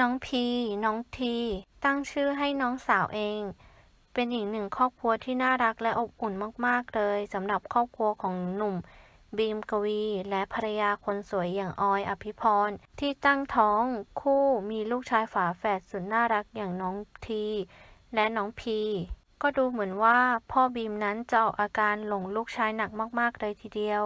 น้องพี น้องที ตั้งชื่อให้น้องสาวเอง เป็นอีกหนึ่งครอบครัวที่น่ารักและอบอุ่นมาก ๆ เลยสำหรับครอบครัวของหนุ่ม บีมกวี และภรรยาคนสวยอย่างออยอภิพร ที่ตั้งท้องคู่มีลูกชายฝาแฝดสุดน่ารักอย่างน้องที และน้องพี ก็ดูเหมือนว่าพ่อบีมนั้นจะออกอาการหลงลูกชายหนักมาก ๆ เลยทีเดียว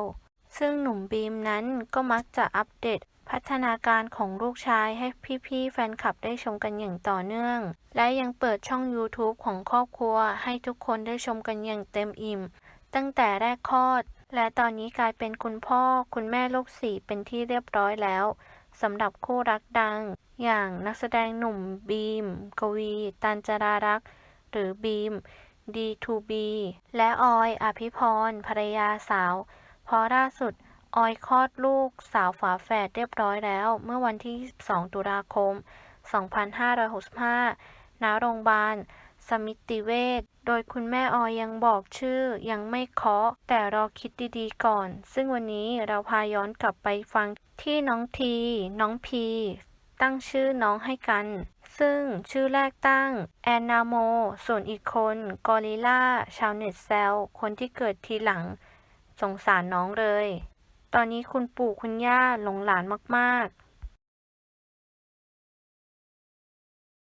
ซึ่งหนุ่มบีมนั้นก็มักจะอัปเดต พัฒนาการของลูกชายให้พี่ๆแฟนคลับได้ชมกันอย่างต่อเนื่อง และยังเปิดช่อง YouTube ของครอบครัว ให้ทุกคนได้ชมกันอย่างเต็มอิ่ม ตั้งแต่แรกคลอด และตอนนี้กลายเป็นคุณพ่อ คุณแม่ลูกสี่เป็นที่เรียบร้อยแล้วสำหรับคู่รักดัง อย่างนักแสดงหนุ่มบีม กวี ตันจรารักษ์หรือบีม D2B และออย อภิพรภรรยาสาว เพราะล่าสุด ออยคลอดลูกสาวฝาแฝดเรียบร้อยแล้ว เมื่อวันที่2ตุลาคม 2565 ณ โรงพยาบาล สมิติเวช โดยคุณแม่ออยยังบอกชื่อ ยังไม่เคาะ แต่รอคิดดีๆก่อน ซึ่งวันนี้เราพาย้อนกลับไปฟังที่น้องที น้องพี ตั้งชื่อน้องให้กัน ซึ่งชื่อแรกตั้ง แอนนาโม ส่วนอีกคน กอริลล่า ชาวเน็ตแซวคนที่เกิดทีหลัง สงสารน้องเลย ตอนนี้คุณปู่คุณย่าหลงหลานมาก ๆ